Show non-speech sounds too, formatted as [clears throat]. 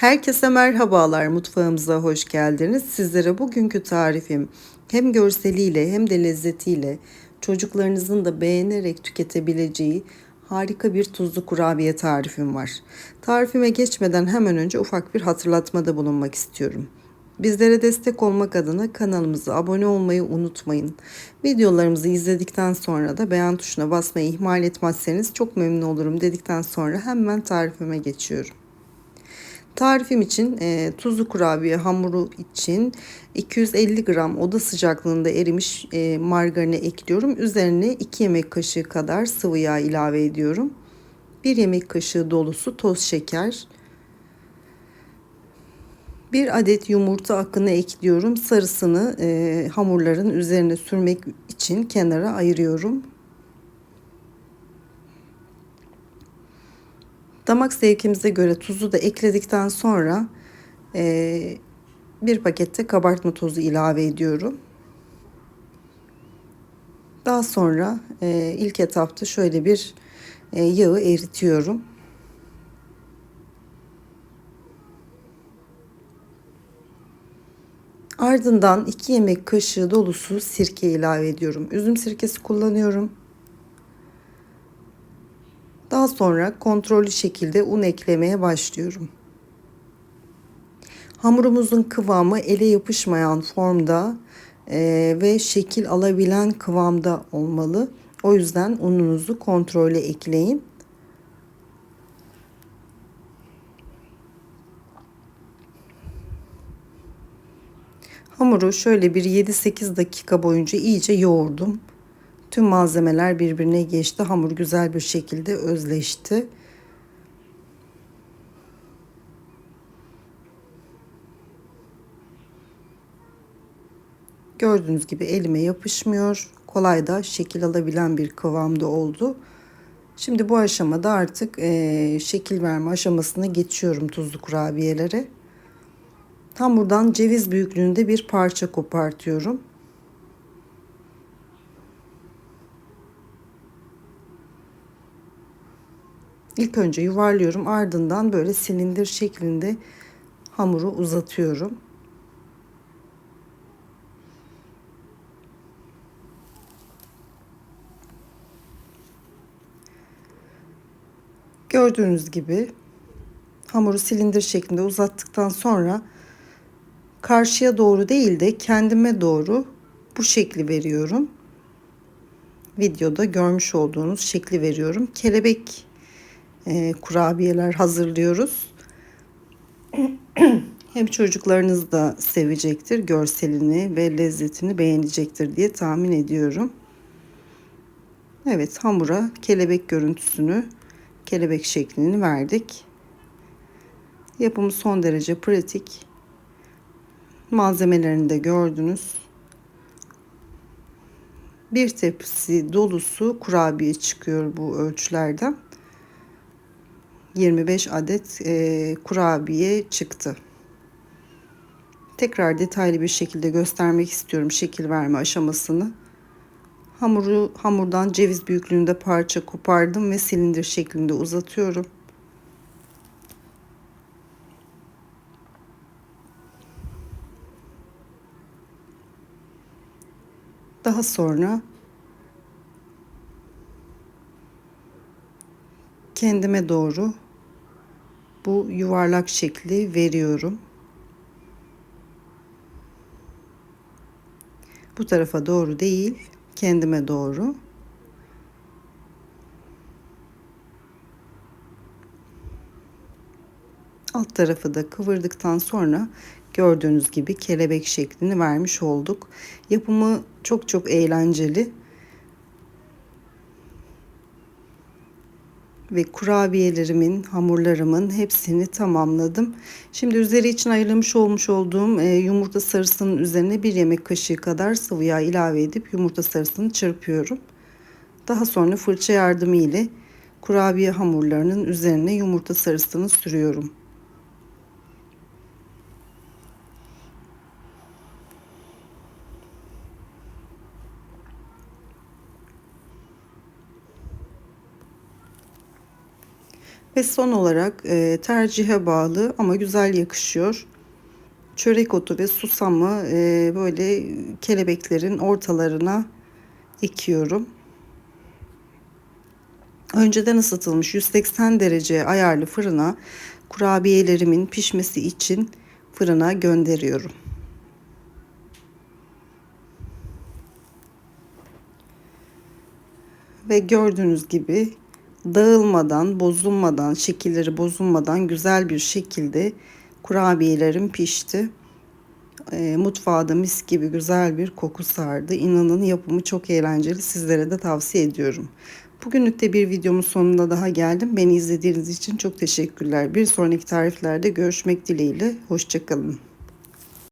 Herkese merhabalar, mutfağımıza hoş geldiniz. Sizlere bugünkü tarifim hem görseliyle hem de lezzetiyle çocuklarınızın da beğenerek tüketebileceği harika bir tuzlu kurabiye tarifim var. Tarifime geçmeden hemen önce ufak bir hatırlatmada bulunmak istiyorum. Bizlere destek olmak adına kanalımıza abone olmayı unutmayın. Videolarımızı izledikten sonra da beğen tuşuna basmayı ihmal etmezseniz çok memnun olurum dedikten sonra hemen tarifime geçiyorum. Tarifim için e, tuzlu kurabiye hamuru için 250 gram oda sıcaklığında erimiş e, margarini ekliyorum. Üzerine 2 yemek kaşığı kadar sıvı yağ ilave ediyorum. 1 yemek kaşığı dolusu toz şeker. 1 adet yumurta akını ekliyorum. Sarısını e, hamurların üzerine sürmek için kenara ayırıyorum. Damak zevkimize göre tuzu da ekledikten sonra e, bir pakette kabartma tozu ilave ediyorum. Daha sonra e, ilk etapta şöyle bir e, yağı eritiyorum. Ardından 2 yemek kaşığı dolusu sirke ilave ediyorum. Üzüm sirkesi kullanıyorum. Daha sonra kontrollü şekilde un eklemeye başlıyorum. Hamurumuzun kıvamı ele yapışmayan formda e, ve şekil alabilen kıvamda olmalı. O yüzden ununuzu kontrollü ekleyin. Hamuru şöyle bir 7-8 dakika boyunca iyice yoğurdum. Tüm malzemeler birbirine geçti. Hamur güzel bir şekilde özleşti. Gördüğünüz gibi elime yapışmıyor. Kolay da şekil alabilen bir kıvamda oldu. Şimdi bu aşamada artık e, şekil verme aşamasına geçiyorum tuzlu kurabiyelere. Hamurdan ceviz büyüklüğünde bir parça kopartıyorum. İlk önce yuvarlıyorum ardından böyle silindir şeklinde hamuru uzatıyorum. Gördüğünüz gibi hamuru silindir şeklinde uzattıktan sonra karşıya doğru değil de kendime doğru bu şekli veriyorum. Videoda görmüş olduğunuz şekli veriyorum. Kelebek e, kurabiyeler hazırlıyoruz. [clears throat] Hem çocuklarınız da sevecektir, görselini ve lezzetini beğenecektir diye tahmin ediyorum. Evet, hamura kelebek görüntüsünü, kelebek şeklini verdik. Yapımı son derece pratik. Malzemelerini de gördünüz. Bir tepsi dolusu kurabiye çıkıyor bu ölçülerden. 25 adet e, kurabiye çıktı. Tekrar detaylı bir şekilde göstermek istiyorum şekil verme aşamasını. Hamuru hamurdan ceviz büyüklüğünde parça kopardım ve silindir şeklinde uzatıyorum. Daha sonra kendime doğru bu yuvarlak şekli veriyorum. Bu tarafa doğru değil, kendime doğru. Alt tarafı da kıvırdıktan sonra gördüğünüz gibi kelebek şeklini vermiş olduk. Yapımı çok çok eğlenceli. Ve kurabiyelerimin, hamurlarımın hepsini tamamladım. Şimdi üzeri için ayırmış olmuş olduğum e, yumurta sarısının üzerine bir yemek kaşığı kadar sıvı yağ ilave edip yumurta sarısını çırpıyorum. Daha sonra fırça yardımı ile kurabiye hamurlarının üzerine yumurta sarısını sürüyorum. Ve son olarak e, tercihe bağlı ama güzel yakışıyor. Çörek otu ve susamı e, böyle kelebeklerin ortalarına ekiyorum. Önceden ısıtılmış 180 derece ayarlı fırına kurabiyelerimin pişmesi için fırına gönderiyorum. Ve gördüğünüz gibi dağılmadan, bozulmadan, şekilleri bozulmadan güzel bir şekilde kurabiyelerim pişti. E, mutfağa mis gibi güzel bir koku sardı. İnanın yapımı çok eğlenceli. Sizlere de tavsiye ediyorum. Bugünlük de bir videomun sonuna daha geldim. Beni izlediğiniz için çok teşekkürler. Bir sonraki tariflerde görüşmek dileğiyle. Hoşçakalın.